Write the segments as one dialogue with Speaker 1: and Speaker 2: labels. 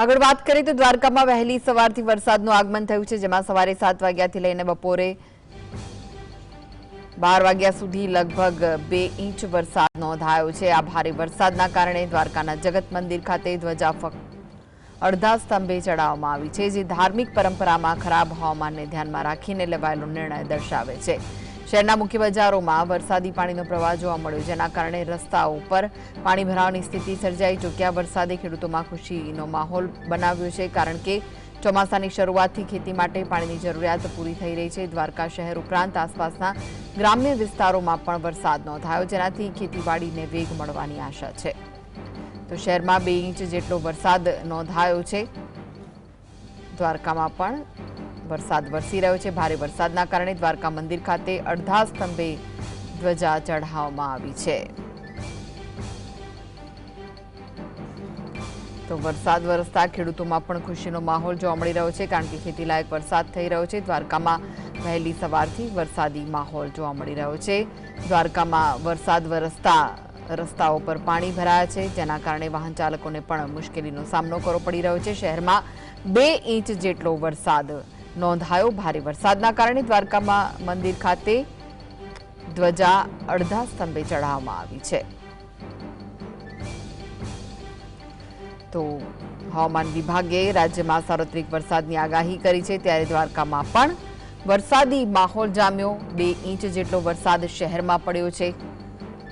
Speaker 1: આગળ વાત કરીએ તો દ્વારકામાં વહેલી સવારથી વરસાદનું આગમન થયું છે, જેમાં સવારે સાત વાગ્યાથી લઈને બપોરે બાર વાગ્યા સુધી લગભગ બે ઇંચ વરસાદ નોંધાયો છે. આ ભારે વરસાદના કારણે દ્વારકાના જગત મંદિર ખાતે ધ્વજા અડધા સ્તંભે ચડાવવામાં આવી છે, જે ધાર્મિક પરંપરામાં ખરાબ હવામાનને ધ્યાનમાં રાખીને લેવાયેલો નિર્ણય દર્શાવે છે. શહેરના મુખ્ય બજારોમાં વરસાદી પાણીનો પ્રવાહ જોવા મળ્યો, જેના કારણે રસ્તાઓ ઉપર પાણી ભરાવાની સ્થિતિ સર્જાઈ ચૂક્યા વરસાદે ખેડૂતોમાં ખુશીનો માહોલ બનાવ્યો છે, કારણ કે ચોમાસાની શરૂઆતથી ખેતી માટે પાણીની જરૂરિયાત પૂરી થઈ રહી છે. દ્વારકા શહેર ઉપરાંત આસપાસના ગ્રામ્ય વિસ્તારોમાં પણ વરસાદ નોંધાયો, જેનાથી ખેતીવાડીને વેગ મળવાની આશા છે. તો શહેરમાં બે ઇંચ જેટલો વરસાદ નોંધાયો છે. દ્વારકામાં પણ વરસાદ વરસી રહ્યો છે. ભારે વરસાદના કારણે દ્વારકા મંદિર ખાતે અડધા સ્તંભે ધ્વજા ચઢાવવામાં આવી છે. તો વરસાદ વરસતા ખેડૂતોમાં પણ ખુશીનો માહોલ જોવા મળી રહ્યો છે, કારણ કે ખેતીલાયક વરસાદ થઈ રહ્યો છે. દ્વારકામાં વહેલી સવારથી વરસાદી માહોલ જોવા મળી રહ્યો છે. દ્વારકામાં વરસાદ વરસતા રસ્તાઓ પર પાણી ભરાયા છે, જેના કારણે વાહન ચાલકોને પણ મુશ્કેલીનો સામનો કરવો પડી રહ્યો છે. શહેરમાં બે ઇંચ જેટલો વરસાદ નોંધાયો ભારે વરસાદના કારણે દ્વારકામાં મંદિર ખાતે ધ્વજા અડધા સ્તંભે ચઢાવવામાં આવી છે. તો હવામાન વિભાગે રાજ્યમાં સાર્વત્રિક વરસાદની આગાહી કરી છે. ત્યારે દ્વારકામાં પણ વરસાદી માહોલ જામ્યો. બે ઇંચ જેટલો વરસાદ શહેરમાં પડ્યો છે.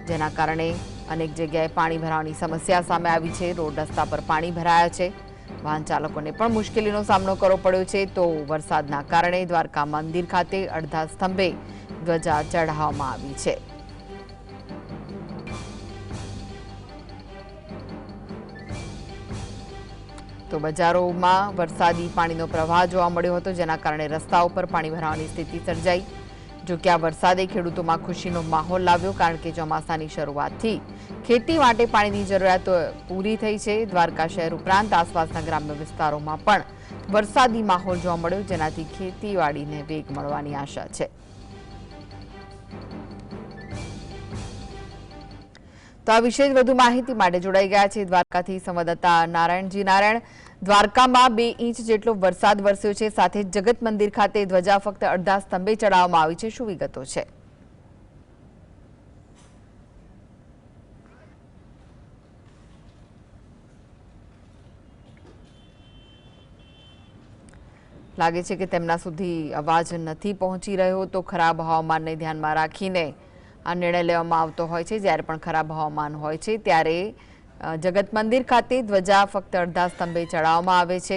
Speaker 1: જેના કારણે અનેક જગ્યાએ પાણી ભરાવાની સમસ્યા સામે આવી છે. રોડ રસ્તા પર પાણી ભરાયા છે. વાહન ચાલકોને પણ મુશ્કેલીનો સામનો કરવો પડ્યો છે. તો વરસાદના કારણે દ્વારકા મંદિર ખાતે અડધા સ્તંભે ધ્વજા ચઢાવવામાં આવી છે. તો બજારોમાં વરસાદી પાણીનો પ્રવાહ જોવા મળ્યો હતો, જેના કારણે રસ્તા ઉપર પાણી ભરાવાની સ્થિતિ સર્જાઈ. જો કે આ વરસાદે ખેડૂતોમાં ખુશીનો માહોલ લાવ્યો કારણ કે ચોમાસાની શરૂઆતથી ખેતી માટે પાણીની જરૂરિયાતો પૂરી થઈ છે. દ્વારકા શહેર ઉપરાંત આસપાસના ગ્રામ્ય વિસ્તારોમાં પણ વરસાદી માહોલ જોવા મળ્યો, જેનાથી ખેતીવાડીને વેગ મળવાની આશા છે. તો આ વિશે વધુ માહિતી માટે જોડાઈ ગયા છે દ્વારકાથી સંવાદદાતા નારાયણજી. નારાયણ દ્વારકામાં બે ઇંચ જેટલો વરસાદ વરસ્યો છે. સાથે જગત મંદિર ખાતે ધ્વજા ફક્ત અડધા સ્તંભે ચડાવવામાં આવી છે. શું વિગતો છે? લાગે છે કે તેમના સુધી અવાજ નથી પહોંચી રહ્યો તો ખરાબ હવામાનને ધ્યાનમાં રાખીને આ નિર્ણય લેવામાં આવતો હોય છે. જ્યારે પણ ખરાબ હવામાન હોય છે, ત્યારે જગત મંદિર ખાતે ધ્વજા ફક્ત અડધા સ્તંભે ચડાવવામાં આવે છે.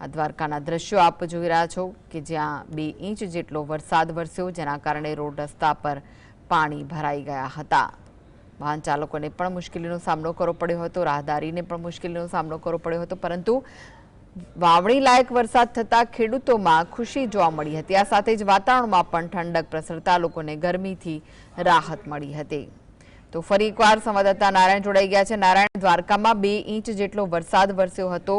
Speaker 1: આ દ્વારકાના દ્રશ્યો આપ જોઈ રહ્યા છો કે જ્યાં બે ઇંચ જેટલો વરસાદ વરસ્યો, જેના કારણે રોડ રસ્તા પર પાણી ભરાઈ ગયા હતા. વાહન ચાલકોને પણ મુશ્કેલીનો સામનો કરવો પડ્યો હતો, રાહદારીને પણ મુશ્કેલીનો સામનો કરવો પડ્યો હતો, પરંતુ વાવણી લાયક વરસાદ થતાં ખેડૂતોમાં ખુશી જોવા મળી હતી. આ સાથે જ વાતાવરણમાં પણ ઠંડક પ્રસરતા લોકોને ગરમીથી રાહત મળી હતી. તો ફરી એકવાર સંવાદદાતા નારાયણ જોડાઈ ગયા છે. નારાયણ, દ્વારકામાં બે ઇંચ જેટલો વરસાદ વરસ્યો હતો,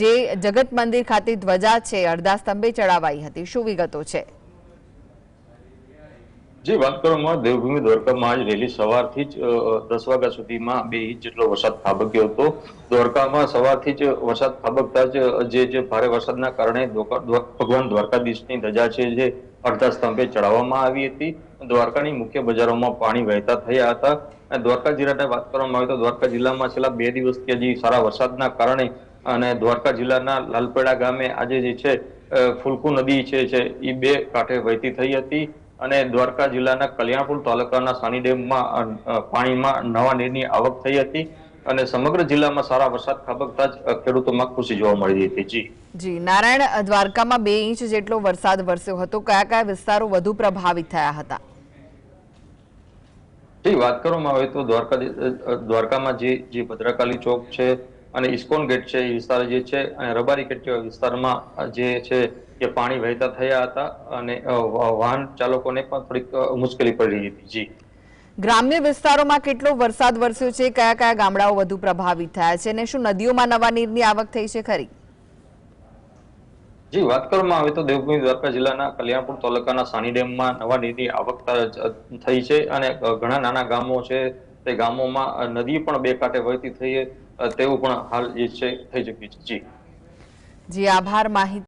Speaker 1: જે જગત મંદિર ખાતે ધ્વજા છે અડધા સ્તંભે ચડાવાઈ હતી. શું વિગતો છે?
Speaker 2: જે વાત કરવામાં દેવભૂમિ દ્વારકામાં આજ વહેલી સવારથી જ દસ વાગ્યા સુધીમાં બે ઇંચ જેટલો વરસાદ ખાબક્યો હતો. દ્વારકામાં સવારથી જ વરસાદ ખાબકતા જ, જે ભારે વરસાદના કારણે ભગવાન દ્વારકાધીશની ધજા છે, જે અડધા સ્તંભે ચડાવવામાં આવી હતી. દ્વારકાની મુખ્ય બજારોમાં પાણી વહેતા થયા હતા. દ્વારકા જિલ્લાની વાત કરવામાં આવે તો દ્વારકા જિલ્લામાં છેલ્લા બે દિવસથી હજી સારા વરસાદના કારણે અને દ્વારકા જિલ્લાના લાલપેડા ગામે આજે જે છે ફુલકુ નદી છે છે એ બે કાંઠે વહેતી થઈ હતી અને દ્વારકા જિલ્લાના કલ્યાણપુર તાલુકાના સાની ડેમમાં પાણીમાં નવા નીરની આવક થઈ હતી અને સમગ્ર જિલ્લામાં સારા વરસાદ ખાબકતા જ ખેડૂતોમાં ખુશી જોવા મળી હતી. જી.
Speaker 1: જી, નારાયણ દ્વારકામાં બે ઇંચ જેટલો વરસાદ વરસ્યો હતો. કયા કયા વિસ્તારો વધુ પ્રભાવિત થયા હતા?
Speaker 2: જી વાત કરવામાં આવે તો દ્વારકા દ્વારકામાં જે જે ભદ્રકાલી ચોક છે અને ઇસ્કોન ગેટ છે એ વિસ્તાર જે છે અને રબારી ગેટ જેવા વિસ્તારમાં જે છે એ પાણી વહેતા થયા હતા અને વાહન ચાલકોને પણ થોડીક મુશ્કેલી પડી હતી. જી.
Speaker 1: ગ્રામ્ય વિસ્તારોમાં કેટલો વરસાદ વરસ્યો છે? કયા કયા ગામડાઓ વધુ પ્રભાવિત થયા છે? અને શું નદીઓમાં નવા નીરની આવક થઈ છે ખરી?
Speaker 2: જી, વાત કરવામાં આવે તો દેવભૂમિ દ્વારકા જિલ્લાના કલ્યાણપુર તાલુકાના સાની ડેમમાં નવા નીરની આવક થઈ છે અને ઘણા નાના ગામો છે તે ગામોમાં નદી પણ બે કાંઠે વહેતી થઈ તેવું પણ હાલ જે છે, થઈ ચૂક્યું છે. જી.
Speaker 1: જી, આભાર માહિતી